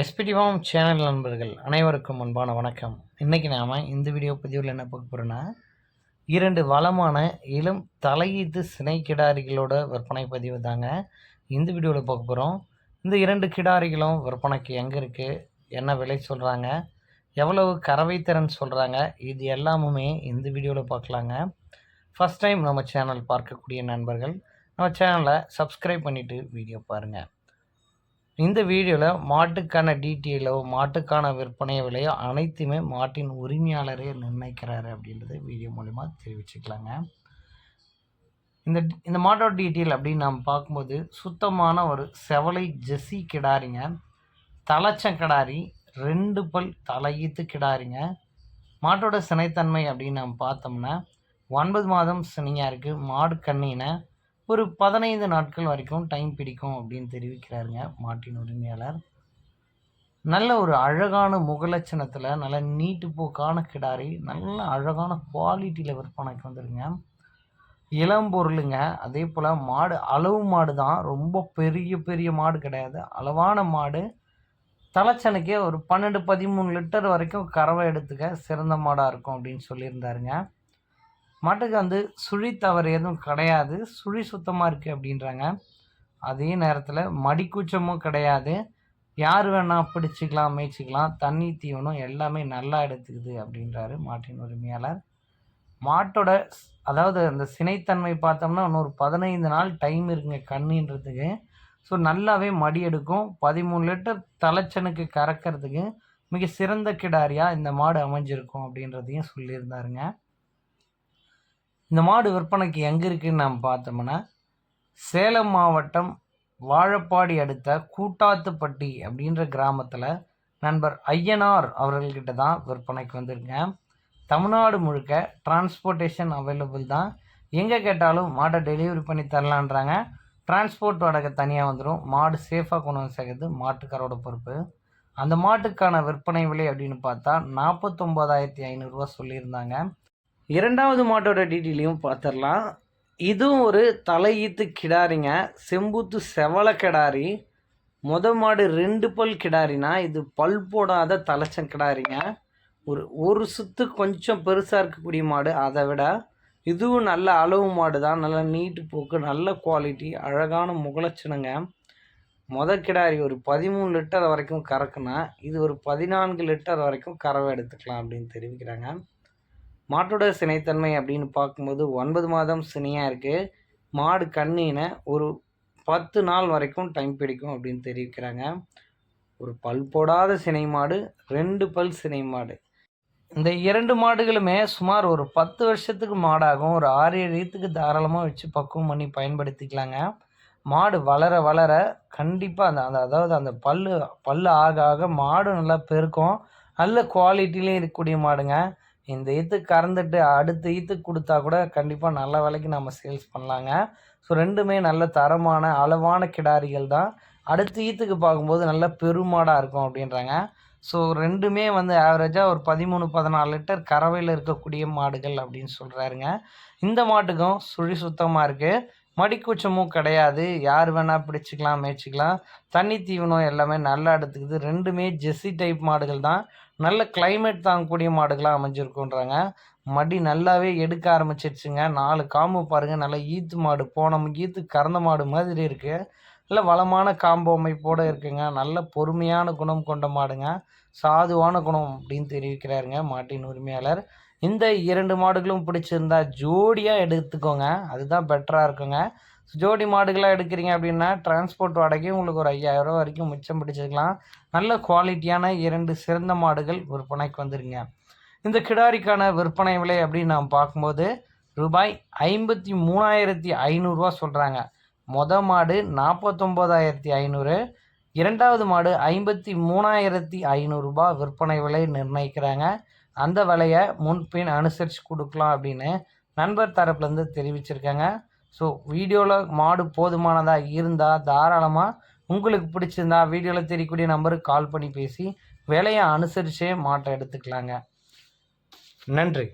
SPD form channel நண்பர்கள் அனைவருக்கும் அன்பான வணக்கம். இன்றைக்கி நாம் இந்த வீடியோ பதிவில் என்ன பார்க்க போகிறோன்னா இரண்டு வளமான இளம் தலையீத்து சினை கிடாரிகளோட விற்பனை பதிவு தாங்க இந்த வீடியோவில் பார்க்க போகிறோம் இந்த இரண்டு கிடாரிகளும் விற்பனைக்கு எங்கே இருக்குது என்ன விலை சொல்கிறாங்க எவ்வளவு கறவைத்திறன் சொல்கிறாங்க இது எல்லாமுமே இந்த வீடியோவில் பார்க்கலாங்க. ஃபஸ்ட் டைம் நம்ம சேனல் பார்க்கக்கூடிய நண்பர்கள் நம்ம சேனலை சப்ஸ்கிரைப் பண்ணிவிட்டு வீடியோ பாருங்கள் இந்த வீடியோவில் மாட்டுக்கான டீட்டெயிலோ மாட்டுக்கான விற்பனை விலையோ அனைத்துமே மாட்டின் உரிமையாளரே நிர்ணயிக்கிறாரு அப்படின்றத வீடியோ மூலிமா தெரிவிச்சுக்கலாங்க. இந்த இந்த மாட்டோட டீட்டெயில் அப்படின்னு நாம் பார்க்கும்போது சுத்தமான ஒரு செவலை ஜெஸ்ஸி கிடாரிங்க. தலைச்சம் கிடாரி ரெண்டு பல் தலையீத்து கிடாரிங்க. மாட்டோட சினைத்தன்மை அப்படின்னு நம்ம பார்த்தோம்னா ஒன்பது மாதம் சினையாக இருக்குது மாடு கண்ணினை. ஒரு பதினைந்து நாட்கள் வரைக்கும் டைம் பிடிக்கும் அப்படின்னு தெரிவிக்கிறாருங்க மாட்டின் உரிமையாளர். நல்ல ஒரு அழகான முகலட்சணத்தில் நல்ல நீட்டு போக்கான கிடாரி நல்ல அழகான குவாலிட்டியில் விற்பனைக்கு வந்துடுங்க இளம் பொருளுங்க அதே போல் மாடு அளவு மாடு தான். ரொம்ப பெரிய பெரிய மாடு கிடையாது. அளவான மாடு. தலைச்சனுக்கே ஒரு பன்னெண்டு பதிமூணு லிட்டர் வரைக்கும் கறவை எடுத்துக்க சிறந்த மாடாக இருக்கும் அப்படின்னு சொல்லியிருந்தாருங்க. மாட்டுக்கு வந்து சுழி தவறு எதுவும் கிடையாது. சுழி சுத்தமாக இருக்குது அப்படின்றாங்க. அதே நேரத்தில் மடிக்கூச்சமும் கிடையாது. யார் வேணால் பிடிச்சிக்கலாம் மேய்ச்சிக்கலாம் தண்ணி தீவனம் எல்லாமே நல்லா எடுத்துக்குது அப்படின்றாரு மாட்டின் உரிமையாளர். மாட்டோட அதாவது அந்த சினைத்தன்மை பார்த்தோம்னா இன்னொரு பதினைந்து நாள் டைம் இருக்குங்க கண்ணுன்றதுக்கு. ஸோ நல்லாவே மடி எடுக்கும். பதிமூணு லிட்டர் தலைச்சனுக்கு கறக்கிறதுக்கு மிக சிறந்த கிடாரியாக இந்த மாடு அமைஞ்சிருக்கும் அப்படின்றதையும் சொல்லியிருந்தாருங்க. இந்த மாடு விற்பனைக்கு எங்கே இருக்குதுன்னு நாம் பார்த்தோம்னா சேலம் மாவட்டம் வாழப்பாடி அடுத்த கூட்டாத்துப்பட்டி அப்படின்ற கிராமத்தில் நண்பர் ஐயனார் அவர்கள்கிட்ட தான் விற்பனைக்கு வந்திருக்கேன். தமிழ்நாடு முழுக்க டிரான்ஸ்போர்ட்டேஷன் அவைலபிள் தான். எங்கே கேட்டாலும் மாடை டெலிவரி பண்ணி தரலான்றாங்க. டிரான்ஸ்போர்ட் வாடகை தனியாக வந்துடும் மாடு சேஃபாக கொண்டு வந்து சேர்க்குறது மாட்டுக்காரோட பொறுப்பு. அந்த மாட்டுக்கான விற்பனை விலை அப்படின்னு பார்த்தா நாற்பத்தொம்போதாயிரத்தி ஐநூறுரூவா சொல்லியிருந்தாங்க. இரண்டாவது மாட்டோட டீட்டெயிலையும் பார்த்துடலாம் இதுவும் ஒரு தலையீத்து கிடாரிங்க. செம்புத்து செவலை கிடாரி. முத மாடு ரெண்டு பல் கிடாரினா இது பல் போடாத தலைச்சம் கிடாரிங்க. ஒரு ஒரு சுத்து கொஞ்சம் பெருசாக இருக்கக்கூடிய மாடு அதை விட இதுவும் நல்ல அளவு மாடு தான் நல்ல நீட்டு போக்கு நல்ல குவாலிட்டி அழகான முகலட்சணங்க. மொத கிடாரி ஒரு பதிமூணு லிட்டர் வரைக்கும் கறக்குனா இது ஒரு பதினான்கு லிட்டர் வரைக்கும் கறவை எடுத்துக்கலாம் அப்படின்னு தெரிவிக்கிறாங்க. மாட்டோட சினைத்தன்மை அப்படின்னு பார்க்கும்போது ஒன்பது மாதம் சினையாக இருக்குது மாடு கண்ணினை ஒரு பத்து நாள் வரைக்கும் டைம் பிடிக்கும் அப்படின்னு தெரிவிக்கிறாங்க. ஒரு பல் போடாத சினை மாடு ரெண்டு பல் சினை மாடு. இந்த இரண்டு மாடுகளுமே சுமார் ஒரு பத்து வருஷத்துக்கு மாடாகும் ஒரு ஆறு ஏழு ஈத்துக்கு தாராளமாக வச்சு பக்குவம் பண்ணி பயன்படுத்திக்கலாங்க. மாடு வளர வளர கண்டிப்பாக அந்த அந்த அதாவது அந்த பல் பல் ஆக ஆக மாடு நல்லா பெருக்கும். நல்ல குவாலிட்டிலையும் இருக்கக்கூடிய மாடுங்க. இந்த ஈத்து கறந்துட்டு அடுத்த ஈத்துக்கு கொடுத்தா கூட கண்டிப்பாக நல்ல விலைக்கு நம்ம சேல்ஸ் பண்ணலாங்க. ஸோ ரெண்டுமே நல்ல தரமான அளவான கிடாரிகள் தான். அடுத்த ஈத்துக்கு பார்க்கும்போது நல்ல பெருமாடாக இருக்கும் அப்படின்றாங்க. ஸோ ரெண்டுமே வந்து ஆவரேஜாக ஒரு பதிமூணு பதினாலு லிட்டர் கறவையில் இருக்கக்கூடிய மாடுகள் அப்படின்னு சொல்கிறாருங்க இந்த மாட்டுக்கும் சுழி சுத்தமாக இருக்குது மடிக்கூச்சமும் கிடையாது. யார் வேணால் பிடிச்சிக்கலாம் மேய்ச்சிக்கலாம். தண்ணி தீவனம் எல்லாமே நல்லா எடுத்துக்குது. ரெண்டுமே ஜெஸ்ஸி டைப் மாடுகள் தான். நல்ல கிளைமேட் தாங்கக்கூடிய மாடுகளாக அமைஞ்சிருக்குன்றாங்க. மடி நல்லாவே எடுக்க ஆரம்பிச்சிருச்சுங்க. நாலு காம்பு பாருங்கள் நல்லா ஈத்து மாடு போன ஈத்து கறந்த மாடு மாதிரி இருக்குது நல்ல வளமான காம்போ அமைப்போடு இருக்குங்க. நல்ல பொறுமையான குணம் கொண்ட மாடுங்க. சாதுவான குணம் அப்படின்னு தெரிவிக்கிறாருங்க மாட்டின் உரிமையாளர். இந்த இரண்டு மாடுகளும் பிடிச்சிருந்தா ஜோடியாக எடுத்துக்கோங்க. அதுதான் பெட்டராக இருக்குங்க. ஜோடி மாடுகளாக எடுக்கிறீங்க அப்படின்னா டிரான்ஸ்போர்ட் வாடகையும் உங்களுக்கு ஒரு ஐயாயிரம் வரைக்கும் மிச்சம் பிடிச்சிக்கலாம் நல்ல குவாலிட்டியான இரண்டு சிறந்த மாடுகள் விற்பனைக்கு வந்துருங்க. இந்த கிடாரிக்கான விற்பனை விலை அப்படின்னு நாம் பார்க்கும்போது ரூபாய் ஐம்பத்தி மூணாயிரத்தி ஐநூறுரூவா சொல்கிறாங்க மொத மாடு நாற்பத்தொம்போதாயிரத்தி ஐநூறு இரண்டாவது மாடு ஐம்பத்தி மூணாயிரத்தி ஐநூறுரூபா விற்பனை விலை நிர்ணயிக்கிறாங்க. அந்த விலையை முன்பின் அனுசரித்து கொடுக்கலாம் அப்படின்னு நண்பர் தரப்புலேருந்து தெரிவிச்சிருக்காங்க. ஸோ வீடியோவில் மாடு போதுமானதாக இருந்தால் தாராளமாக உங்களுக்கு பிடிச்சிருந்தா வீடியோவில் தெரியக்கூடிய நம்பருக்கு கால் பண்ணி பேசி விலையை அனுசரித்தே மாட்டை எடுத்துக்கலாங்க. நன்றி.